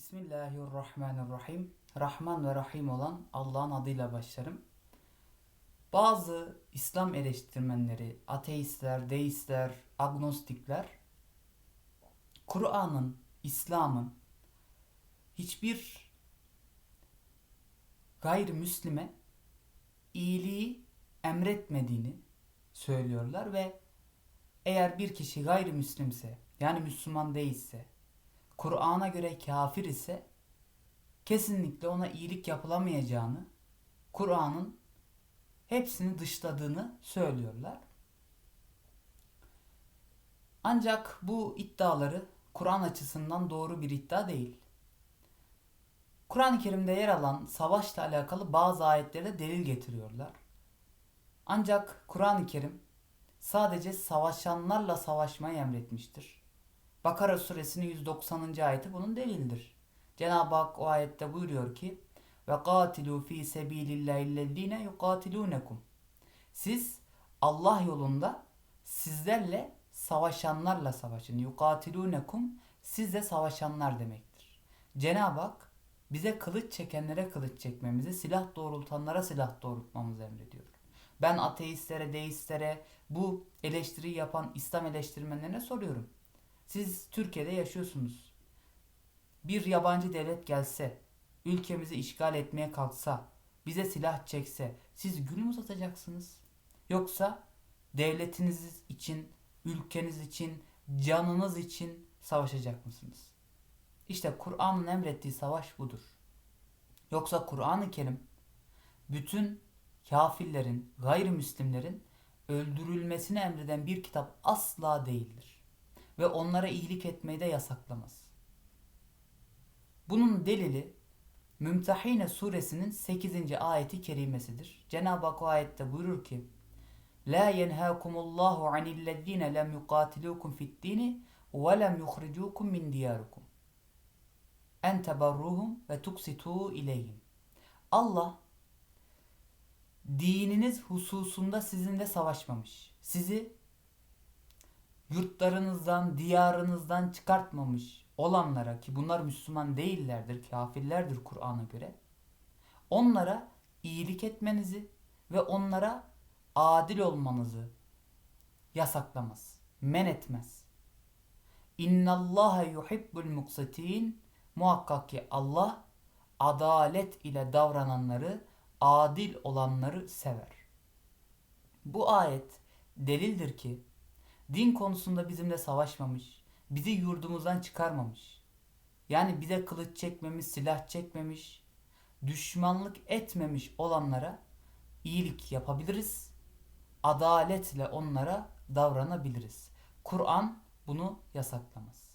Bismillahirrahmanirrahim. Rahman ve Rahim olan Allah'ın adıyla başlarım. Bazı İslam eleştirmenleri, ateistler, deistler, agnostikler Kur'an'ın, İslam'ın hiçbir gayrimüslime iyiliği emretmediğini söylüyorlar ve eğer bir kişi gayrimüslimse yani Müslüman değilse Kur'an'a göre kafir ise kesinlikle ona iyilik yapılamayacağını, Kur'an'ın hepsini dışladığını söylüyorlar. Ancak bu iddiaları Kur'an açısından doğru bir iddia değil. Kur'an-ı Kerim'de yer alan savaşla alakalı bazı ayetlere delil getiriyorlar. Ancak Kur'an-ı Kerim sadece savaşanlarla savaşmayı emretmiştir. Bakara suresinin 190. ayeti bunun delildir. Cenab-ı Hak o ayette buyuruyor ki ve katilu fi sebilillahillezine yukatilunekum. Siz Allah yolunda sizlerle savaşanlarla savaşın. Yukatilunekum siz de savaşanlar demektir. Cenab-ı Hak bize kılıç çekenlere kılıç çekmemizi, silah doğrultanlara silah doğrultmamızı emrediyor. Ben ateistlere, deistlere, bu eleştiriyi yapan İslam eleştirmenlerine soruyorum. Siz Türkiye'de yaşıyorsunuz. Bir yabancı devlet gelse, ülkemizi işgal etmeye kalksa, bize silah çekse, siz gül mü satacaksınız? Yoksa devletiniz için, ülkeniz için, canınız için savaşacak mısınız? İşte Kur'an'ın emrettiği savaş budur. Yoksa Kur'an-ı Kerim bütün kafirlerin, gayrimüslimlerin öldürülmesini emreden bir kitap asla değildir ve onlara iyilik etmeyi de yasaklamaz. Bunun delili Mümtehine suresinin 8. ayeti kerimesidir. Cenab-ı Hak o ayette buyurur ki La yenhâkumullahu anillezîne lem yukâtilûkum fid-dîni ve lem yuhricûkum min diyârukum en tebarruhum ve tuksitu ileyhim. Allah dininiz hususunda sizinle savaşmamış. Sizi yurtlarınızdan, diyarınızdan çıkartmamış olanlara ki bunlar Müslüman değillerdir, kafirlerdir Kur'an'a göre. Onlara iyilik etmenizi ve onlara adil olmanızı yasaklamaz, men etmez. İnnallâhe yuhibbul muksitin muhakkak ki Allah adalet ile davrananları, adil olanları sever. Bu ayet delildir ki din konusunda bizimle savaşmamış, bizi yurdumuzdan çıkarmamış. Yani bize kılıç çekmemiş, silah çekmemiş, düşmanlık etmemiş olanlara iyilik yapabiliriz. Adaletle onlara davranabiliriz. Kur'an bunu yasaklamaz.